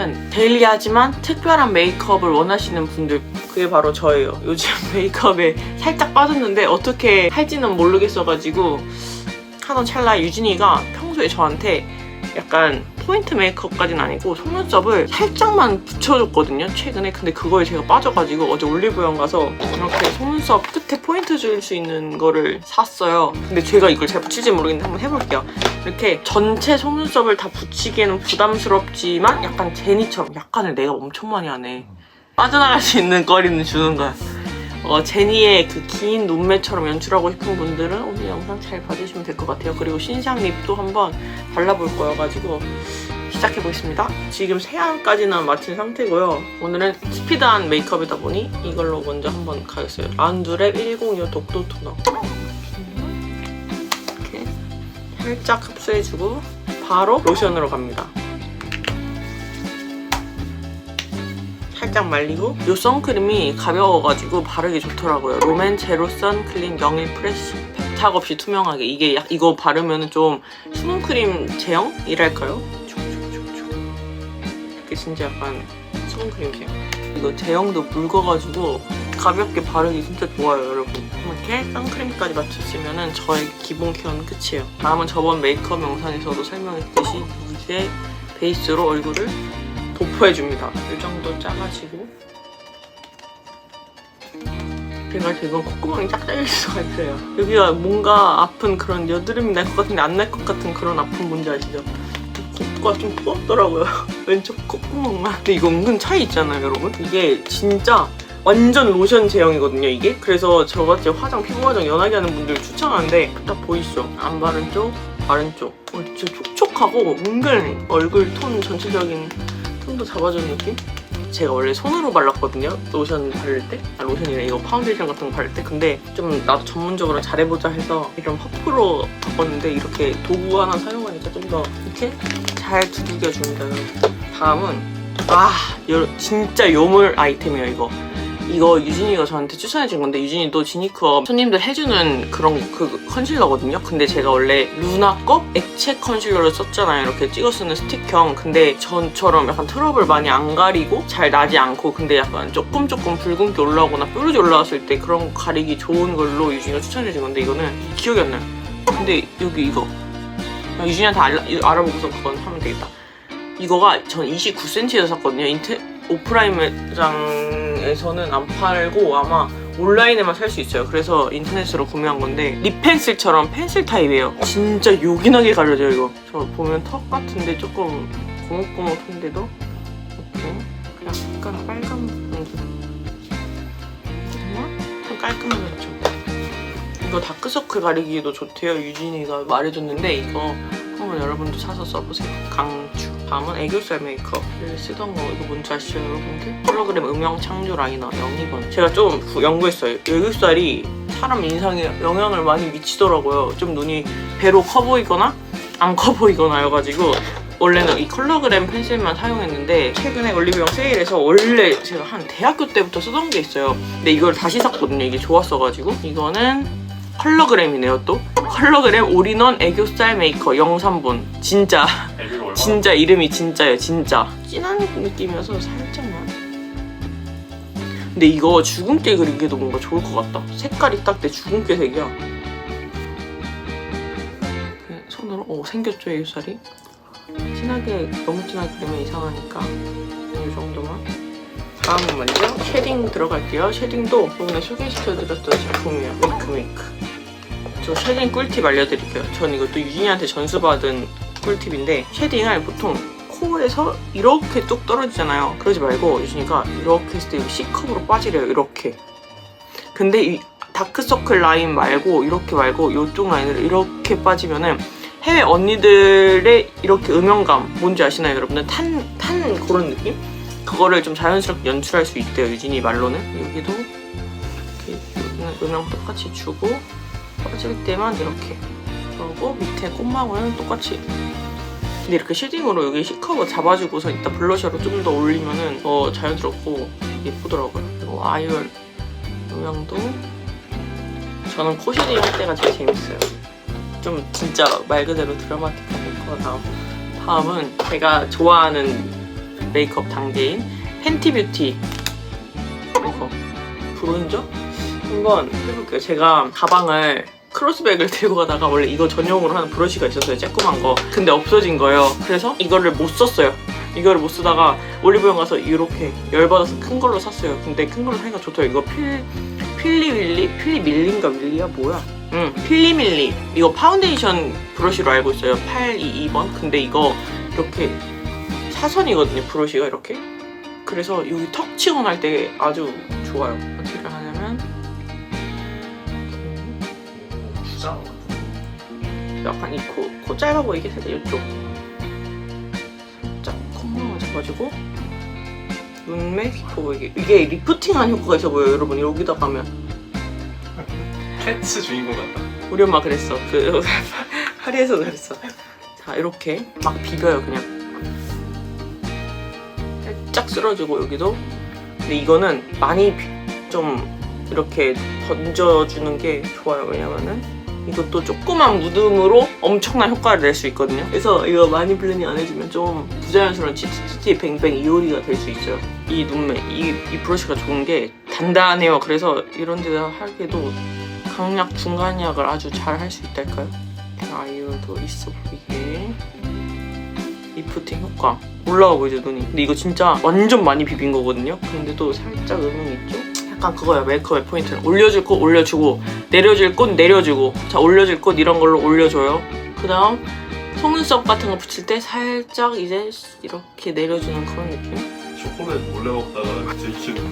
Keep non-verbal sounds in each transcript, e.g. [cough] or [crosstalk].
뭐냐면 데일리하지만 특별한 메이크업을 원하시는 분들 그게 바로 저예요. 요즘 [laughs] 메이크업에 살짝 빠졌는데 어떻게 할지는 모르겠어가지고 하던 찰나 유진이가 평소에 저한테 약간 포인트 메이크업까지는 아니고 속눈썹을 살짝만 붙여줬거든요 최근에. 근데 그거에 제가 빠져가지고 어제 올리브영 가서 이렇게 속눈썹 끝에 포인트 줄 수 있는 거를 샀어요. 근데 제가 이걸 잘 붙일지 모르겠는데 한번 해볼게요. 이렇게 전체 속눈썹을 다 붙이기에는 부담스럽지만 약간 제니처럼 약간을 내가 엄청 많이 하네. 빠져나갈 수 있는 거리는 주는 거야 어, 제니의 그 긴 눈매처럼 연출하고 싶은 분들은 오늘 영상 잘 봐주시면 될 것 같아요. 그리고 신상 립도 한번 발라볼 거여가지고 시작해 보겠습니다. 지금 세안까지는 마친 상태고요. 오늘은 스피드한 메이크업이다 보니 이걸로 먼저 한번 가겠어요. 란두랩 105 독도 토너. 이렇게 살짝 흡수해주고 바로 로션으로 갑니다. 살짝 말리고 이 선크림이 가벼워가지고 바르기 좋더라고요. 롬앤 제로 선클린 01 프레쉬. 백탁 없이 투명하게. 이게 약- 이거 바르면 좀 수분크림 제형이랄까요? 이게 진짜 약간 수분크림 제형. 이거 제형도 묽어가지고 가볍게 바르기 진짜 좋아요 여러분. 이렇게 선크림까지 맞추시면 저의 기본 케어는 끝이에요. 다음은 저번 메이크업 영상에서도 설명했듯이 이제 베이스로 얼굴을 도포해줍니다. 이 정도 짜가지고 제가 지금 콧구멍이 쫙 잘릴 수가 있어요. 여기가 뭔가 아픈 그런 여드름이 날 것 같은데 안 날 것 같은 그런 아픔 뭔지 아시죠? 코가 좀 부었더라고요. [laughs] 왼쪽 콧구멍만. 근데 이거 은근 차이 있잖아요, 여러분. 이게 진짜 완전 로션 제형이거든요, 이게. 그래서 저같이 화장, 피부 화장 연하게 하는 분들 추천하는데 딱 보이시죠? 안 바른 쪽, 바른 쪽. 어, 진짜 촉촉하고 은근 얼굴 톤 전체적인 톤도 잡아주는 느낌? 제가 원래 손으로 발랐거든요. 로션 바를 때? 아, 로션이래 이거 파운데이션 같은 거 바를 때? 근데 좀 나도 전문적으로 잘해보자 해서 이런 퍼프로 바꿨는데 이렇게 도구 하나 사용하니까 좀 더 이렇게 잘 두들겨줍니다 다음은 아 여, 진짜 요물 아이템이에요 이거 이거 유진이가 저한테 추천해준 건데 유진이도 지니크업 손님들 해주는 그런 그 컨실러거든요. 근데 제가 원래 루나 거 액체 컨실러를 썼잖아요. 이렇게 찍어 쓰는 스틱형. 근데 전처럼 약간 트러블 많이 안 가리고 잘 나지 않고 근데 약간 조금 조금 붉은기 올라오거나 뾰루지 올라왔을 때 그런 거 가리기 좋은 걸로 유진이가 추천해준 건데 이거는 기억이 안 나요. 근데 여기 이거 유진이한테 알아, 알아보고서 그건 하면 되겠다. 이거가 전 29cm에서 샀거든요. 인테 오프라인 매장 에서는 안 팔고 아마 온라인에만 살 수 있어요. 그래서 인터넷으로 구매한 건데 립 펜슬처럼 펜슬 타입이에요. 진짜 요긴하게 가려져요 이거. 저 보면 턱 같은데 조금 고목고목한데도 이렇게 약간 빨간 좀 깔끔하죠. 이거 다크서클 가리기에도 좋대요. 유진이가 말해줬는데 이거 한번 여러분도 사서 써보세요. 강추. 다음은 애교살 메이크업. 원래 쓰던 거 이거 뭔지 아시죠 여러분들? 홀로그램 음영 창조 라이너 02번. 제가 좀 구- 연구했어요. 애교살이 사람 인상에 영향을 많이 미치더라고요. 좀 눈이 배로 커 보이거나 안 커 보이거나여가지고 원래는 이 컬러그램 펜슬만 사용했는데 최근에 올리브영 세일에서 원래 제가 한 대학교 때부터 쓰던 게 있어요. 근데 이걸 다시 샀거든요. 이게 좋았어가지고 이거는 컬러그램이네요 또 컬러그램 올인원 애교살 메이커 03번 진짜 진짜 이름이 진짜예요 진짜. 진한 느낌이어서 살짝만 근데 이거 주근깨 그리기도 뭔가 좋을 것 같다. 색깔이 딱 내 주근깨 색이야. 그냥 손으로 오 생겼죠 애교살이? 진하게 너무 진하게 그리면 이상하니까. 이 정도만. 다음은 먼저 쉐딩 들어갈게요. 쉐딩도 저번에 소개시켜드렸던 제품이에요. 메이크메이크. 저 쉐딩 꿀팁 알려드릴게요. 전 이것도 유진이한테 전수받은 꿀팁인데 쉐딩을 보통 코에서 이렇게 뚝 떨어지잖아요. 그러지 말고 유진이가 이렇게 했을 때 여기 C컵으로 빠지래요. 이렇게. 근데 이 다크서클 라인 말고 이렇게 말고 이쪽 라인으로 이렇게 빠지면은 해외 언니들의 이렇게 음영감 뭔지 아시나요 여러분들? 탄, 탄 그런 느낌? 그거를 좀 자연스럽게 연출할 수 있대요 유진이 말로는 여기도 이렇게 음영 똑같이 주고 빠질 때만 이렇게 그러고 밑에 꽃망울은 똑같이. 근데 이렇게 쉐딩으로 여기 C커버 잡아주고서 이따 블러셔로 좀 더 올리면은 더 자연스럽고 예쁘더라고요. 그리고 아이얼 음영도 저는 코 쉐딩 할 때가 제일 재밌어요. 좀 진짜 말 그대로 드라마틱한 메이크업 다음 다음은 제가 좋아하는 메이크업 단계인 팬티 뷰티. 이거. 브론저? 한번 해볼게요. 제가 가방을 크로스백을 들고 가다가 원래 이거 전용으로 하는 브러쉬가 있었어요. 쬐끄만 거. 근데 없어진 거예요. 그래서 이거를 못 썼어요. 이거를 못 쓰다가 올리브영 가서 이렇게 열받아서 큰 걸로 샀어요. 근데 큰 걸로 사니까 좋더라고요. 이거 필, 필리 윌리? 필리밀리인가 밀리야? 뭐야? 응, 필리 밀리. 이거 파운데이션 브러쉬로 알고 있어요. 822번. 근데 이거 이렇게 사선이거든요. 브러쉬가 이렇게. 그래서 여기 턱날때 아주 좋아요. 부장 약간 이 코, 코 짧아 보이게 살짝 이쪽. 살짝 콧망울 잡아주고. 눈매 깊어 보이게. 이게 리프팅한 효과가 있어 보여요 여러분. 여기다 가면. [laughs] 캣츠 주인공 같다. 우리 엄마 그랬어. 그 [laughs] 파리에서 그랬어. 자 이렇게 막 비벼요 그냥. 살짝 쓸어주고 여기도. 근데 이거는 많이 비- 좀 이렇게 던져주는 게 좋아요. 왜냐면은 이것도 조그만 무듬으로 엄청난 효과를 낼 수 있거든요. 그래서 이거 많이 블렌딩 안 해주면 좀 부자연스러운 치치치치 뱅뱅 이효리가 될 수 있어요 이 눈매 이, 이 브러쉬가 좋은 게 단단해요. 그래서 이런 데다 하기도 강약 중간약을 아주 잘 할 수 있달까요? 아이유도 있어 보이게. 리프팅 효과 올라와 보이죠 눈이? 근데 이거 진짜 완전 많이 비빈 거거든요? 근데도 살짝 음영 있죠? 약간 그거야. 메이크업의 포인트는 올려줄 곳 올려주고 내려줄 곳 내려주고. 자 올려줄 곳 이런 걸로 올려줘요. 그 다음 속눈썹 같은 거 붙일 때 살짝 이제 이렇게 내려주는 그런 느낌? 초콜릿 몰래 먹다가 들키는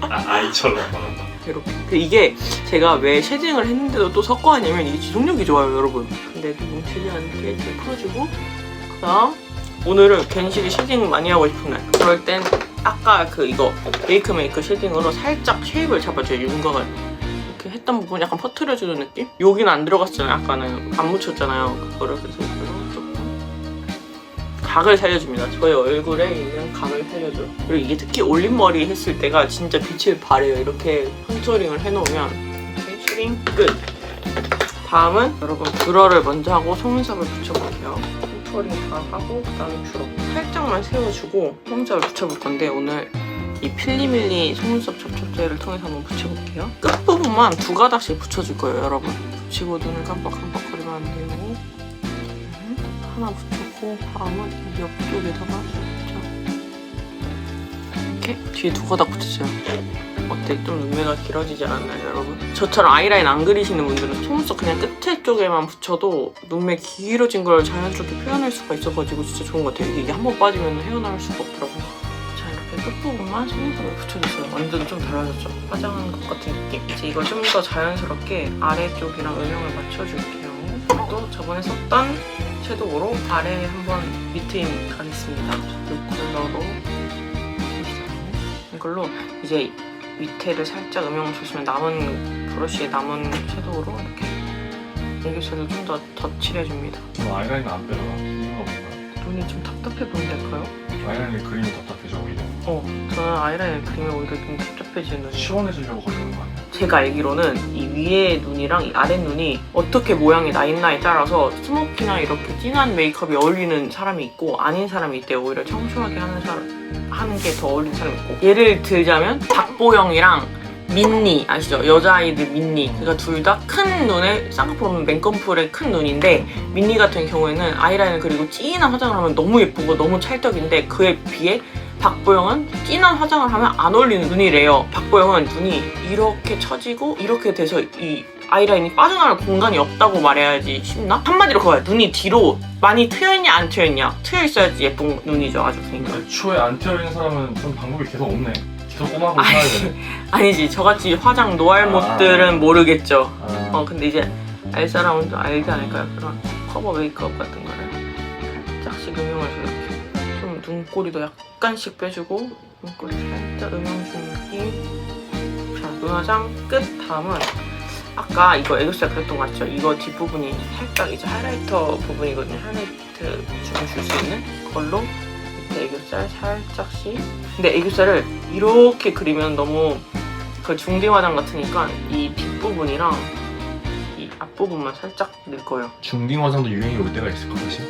아, 아이처럼 말한다. 이렇게. 그 이게 제가 왜 쉐딩을 했는데도 또 섞어 하냐면 이게 지속력이 좋아요 여러분. 근데도 뭉치지 않게 잘 풀어주고. 그 다음 오늘은 괜시리 쉐딩 많이 하고 싶은 날. 그럴 땐 아까 그 이거 메이크 메이크 쉐딩으로 살짝 쉐입을 잡아줘요 윤곽을 이렇게 했던 부분 약간 퍼트려주는 느낌? 여기는 안 들어갔잖아요 아까는 안 묻혔잖아요 그거를 그래서 조금 각을 살려줍니다. 저의 얼굴에 있는 각을 살려줘요. 그리고 이게 특히 올림머리 했을 때가 진짜 빛을 발해요. 이렇게 컨투링을 해놓으면 이렇게 쉐딩 끝. 다음은 여러분 뷰러를 먼저 하고 속눈썹을 붙여볼게요. 컨투링 다 하고 그다음에 뷰러 살짝만 세워주고 속눈썹을 붙여볼 건데 오늘 이 필리밀리 속눈썹 접촉제를 통해서 한번 붙여볼게요. 끝부분만 두 가닥씩 붙여줄 거예요, 여러분. 붙이고 눈을 깜빡깜빡거리면 안 돼요. 음, 하나 붙였고 다음은 이 옆쪽에다가 살짝 이렇게 뒤에 두 가닥 붙였어요. 어때? 좀 눈매가 길어지지 않았나요, 여러분? 저처럼 아이라인 안 그리시는 분들은 속눈썹 그냥 끝에 쪽에만 붙여도 눈매 길어진 걸 자연스럽게 표현할 수가 있어가지고 진짜 좋은 것 같아요. 이게 한 번 빠지면 헤어나올 수가 없더라고요. 자, 이렇게 끝부분만 속눈썹을 붙여줬어요. 완전 좀 달라졌죠? 화장한 것 같은 느낌. 이제 이걸 좀 더 자연스럽게 아래쪽이랑 음영을 맞춰줄게요. 또 저번에 썼던 섀도우로 아래 한번 밑에 가겠습니다. 이 컬러로 이걸로 이제 밑에를 살짝 음영을 주시면 남은 브러쉬에 남은 섀도우로 이렇게 애교살을 좀 더 덧칠해줍니다. 저 아이라인 안 빼다가 이유가 뭔가요? 눈이 좀 답답해 보인달까요? 아이라인을 그리면 답답해져 오히려. 어, 저는 아이라인을 그리면 오히려 좀 답답해지는 눈이 시원해지려고 그러는 거 아니야? 제가 알기로는 이 위에 눈이랑 이 아래 눈이 어떻게 모양이 나 있나에 따라서 스모키나 이렇게 진한 메이크업이 어울리는 사람이 있고 아닌 사람이 있대요. 오히려 청초하게 하는 사람 하는 게 더 어울리는 사람이 있고 예를 들자면 박보영이랑 민니 아시죠? 여자아이들 민니 그가 둘다 큰 눈에 쌍꺼풀 없는 맨검풀의 큰 눈인데 민니 같은 경우에는 아이라인을 그리고 진한 화장을 하면 너무 예쁘고 너무 찰떡인데 그에 비해 박보영은 진한 화장을 하면 안 어울리는 눈이래요. 박보영은 눈이 이렇게 처지고 이렇게 돼서 이 아이라인이 빠져나갈 공간이 없다고 말해야지 쉽나? 한마디로 그거야. 눈이 뒤로 많이 트여있냐 안 트여있냐? 트여있어야지 예쁜 눈이죠. 아주 그러니까. 애초에 안 튀어있는 사람은 좀 방법이 계속 없네. 계속 꼬마고 아이. 살아야 되네. [laughs] 아니지. 저같이 화장 노알못들은 아. 모르겠죠. 아, 어 근데 이제 알 사람은 좀 알지 않을까요? 그런 커버 메이크업 같은 거를 살짝씩 음영을. 이렇게. 좀 눈꼬리도 약간씩 빼주고 눈꼬리 살짝 음영 주는 느낌. 자 눈화장 끝 다음은 아까 이거 애교살 그랬던 거 같죠? 이거 뒷부분이 살짝 이제 하이라이터 부분이거든요. 하이라이트 좀 줄 수 있는 그걸로 밑에 애교살 살짝씩. 근데 애교살을 이렇게 그리면 너무 그 중딩 화장 같으니까 이 뒷부분이랑 이 앞부분만 살짝 넣을 거예요. 중딩 화장도 유행이 올 때가 있을까 다시?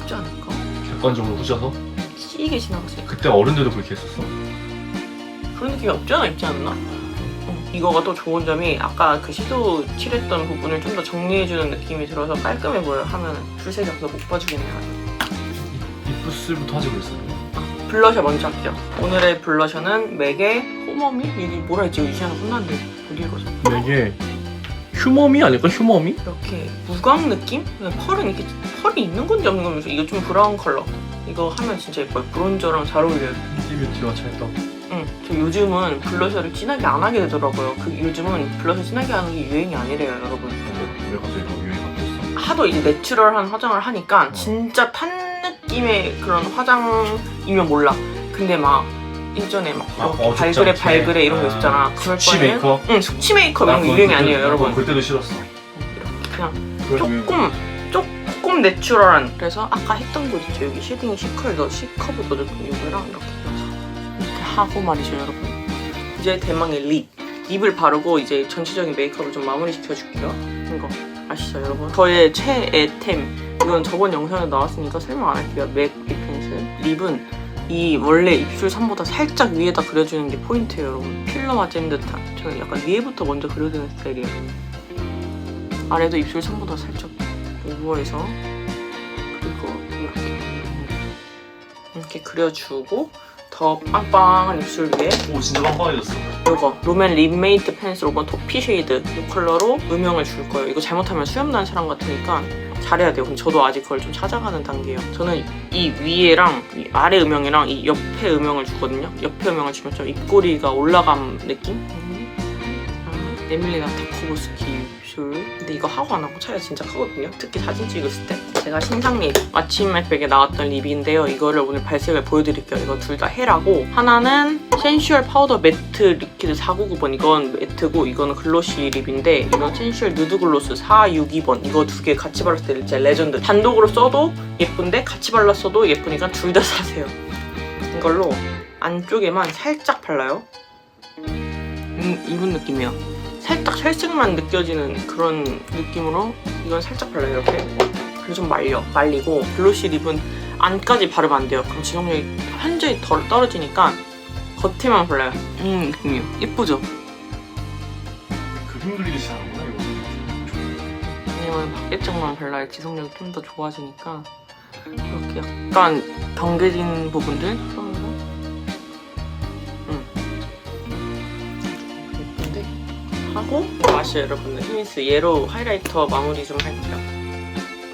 없지 않을까? 객관적으로 후져서 시게 지나갔으니까 그때 어른들도 그렇게 했었어? 그런 느낌이 없지 않아 있지 않나? 어, 이거가 또 좋은 점이 아까 그 시도 칠했던 부분을 좀 더 정리해주는 느낌이 들어서 깔끔해 보여 하면 줄색이 없어서 못 봐주겠네요 입부스부터 하지 그랬어. 블러셔 먼저 할게요 오늘의 블러셔는 맥의 호머미? 이게 뭐라 했지? 이시아는 혼났는데 못 읽어서 이게 휴머미 아닐까? 휴머미? 이렇게 무광 느낌? 그냥 펄은 이렇게 펄이 있는 건지 없는 건지 이거 좀 브라운 컬러 이거 하면 진짜 예뻐요 브론저랑 잘 어울려요 뷰티와 찰떡. 응, 저 요즘은 블러셔를 진하게 안 하게 되더라고요 그 요즘은 블러셔 진하게 하는 게 유행이 아니래요 여러분 왜 갑자기 너 유행 바뀌었어? 하도 이제 내추럴한 화장을 하니까 진짜 탄 느낌의 그런 화장이면 몰라 근데 막 예전에 막 아, 이렇게 어죽 발그레 장치. 발그레 이런 거 아, 있잖아 그럴 숙취 바에는 메이크업? 응 숙취 메이크업 이런 거나 유행이 아니에요 여러분 나 그때도 싫었어. 그냥. 조금 조금 내추럴한 그래서 아까 했던 곳 있죠 여기 쉐딩 C컬 넣 C커브 넣어줬던 넣어서 이렇게 하고 말이죠 여러분. 이제 대망의 립. 립을 바르고 이제 전체적인 메이크업을 좀 마무리 시켜줄게요. 이거 아시죠 여러분? 저의 최애템. 이건 저번 영상에 나왔으니까 설명 안 할게요. 맥 립 펜슬. 립은 이 원래 입술 선보다 살짝 위에다 그려주는 게 포인트예요 여러분. 필러 맞은 듯한. 저는 약간 위에부터 먼저 그려주는 스타일이에요. 아래도 입술 선보다 살짝 오버해서 그리고 이렇게 이렇게 그려주고 더 빵빵한 입술 위에 오 진짜 빵빵해졌어. 이거 롬앤 립메이트 펜슬 5번 토피 쉐이드 이 컬러로 음영을 줄 거예요. 이거 잘못하면 수염 난 사람 같으니까 잘해야 돼요. 근데 저도 아직 그걸 좀 찾아가는 단계예요. 저는 이 위에랑 이 아래 음영이랑 이 옆에 음영을 주거든요. 옆에 음영을 주면 좀 입꼬리가 올라간 느낌? 아, 에밀리나 타코보스키 입술. 근데 이거 하고 안 하고 차이가 진짜 크거든요. 특히 사진 찍었을 때. 제가 신상 립 아침 햇백에 나왔던 립인데요. 이거를 오늘 발색을 보여드릴게요. 이거 둘 다 헤라고 하나는 센슈얼 파우더 매트 리퀴드 499번 이건 매트고 이거는 글로시 립인데 이건 센슈얼 누드 글로스 462번 이거 두 개 같이 발랐을 때 진짜 레전드 단독으로 써도 예쁜데 같이 발랐어도 예쁘니까 둘 다 사세요 이걸로 안쪽에만 살짝 발라요 음, 이런 느낌이야 살짝 살색만 느껴지는 그런 느낌으로 이건 살짝 발라요 이렇게. 그리고 좀 말려 말리고 글로시 립은 안까지 바르면 안 돼요. 그럼 지속력이 현저히 덜 떨어지니까 겉에만 발라요. 음 느낌이요. 예쁘죠? 그림 그리듯이 하는구나 이거. 왜냐면 밖에쪽만 발라야 지속력이 좀 더 좋아지니까 이렇게 약간 경계진 부분들? 처 하고 아시죠 여러분들 히미스 예로 하이라이터 마무리 좀 할게요.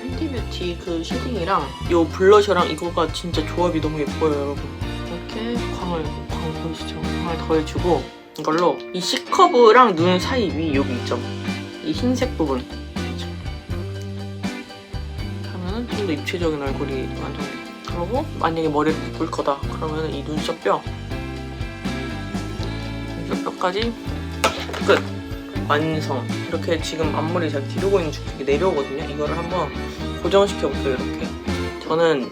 팬티뷰티 그 쉐딩이랑 요 블러셔랑 이거가 진짜 조합이 너무 예뻐요 여러분. 이렇게 광을 광 보이시죠? 광을 더해주고 이걸로 이 C커브랑 눈 사이 위 여기 있죠? 이 흰색 부분. 하면은 좀 더 입체적인 얼굴이 완성돼. 그리고 만약에 머리를 묶을 거다. 그러면 이 눈썹 뼈. 눈썹 뼈까지 끝 완성. 이렇게 지금 앞머리 제가 기르고 있는 중에 내려오거든요. 이거를 한번 고정시켜 볼게요. 이렇게. 저는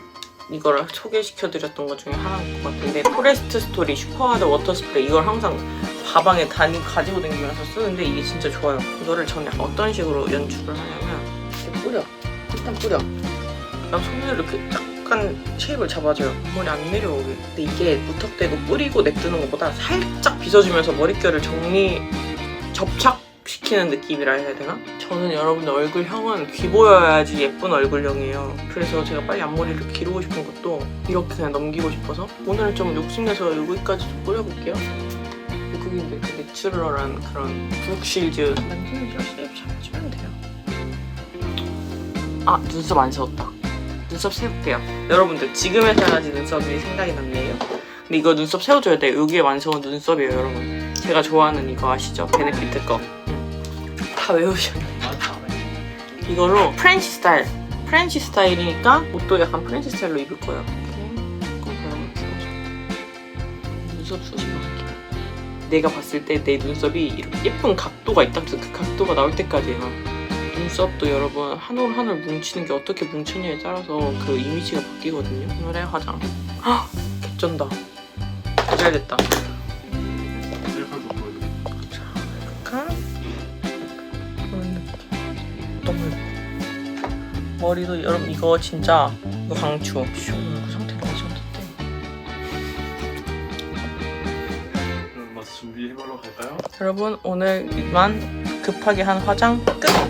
이거를 소개시켜 드렸던 것 중에 하나인 것 같은데 포레스트 스토리 슈퍼하드 워터 스프레이 이걸 항상 가방에 다니 가지고 다니면서 쓰는데 이게 진짜 좋아요. 이거를 저는 어떤 식으로 연출을 하냐면 이렇게 뿌려. 일단 뿌려. 그다음 손으로 이렇게 약간 쉐입을 잡아줘요. 머리 안 내려오게. 근데 이게 무턱대고 뿌리고 냅두는 것보다 살짝 빗어주면서 머릿결을 정리 접착 시키는 느낌이라 해야 되나? 저는 여러분들 얼굴형은 귀 보여야지 예쁜 얼굴형이에요. 그래서 제가 빨리 앞머리를 기르고 싶은 것도 이렇게 그냥 넘기고 싶어서 오늘은 좀 욕심내서 여기까지 좀 뿌려볼게요. 외국인들 그 내추럴한 그런 브룩실즈 만지면서 쉐입 잡아주면 돼요. 아 눈썹 안 세웠다. 눈썹 세울게요. 여러분들 지금 해야지 눈썹이 생각이 났네요. 근데 이거 눈썹 세워줘야 돼요. 여기에 완성은 눈썹이에요, 여러분. 제가 좋아하는 이거 아시죠? 베네피트 거. 음. 다 외우셔요. 이걸로 프렌치 스타일. 프렌치 스타일이니까 옷도 약간 프렌치 스타일로 입을 거예요. 눈썹 숱이만 할게요. 내가 봤을 때 내 눈썹이 이렇게 예쁜 각도가 있다. 그래서 그 각도가 나올 때까지예요. 눈썹도 여러분 한 올 한 올 뭉치는 게 어떻게 뭉치냐에 따라서 그 이미지가 바뀌거든요. 오늘의 화장. 헉! 개쩐다. 잘 됐다. 머리도 여러분 이거 진짜 이거 강추. 쇼, 그 상태로 가셨는데. 여러분 오늘 이만 급하게 한 화장 끝.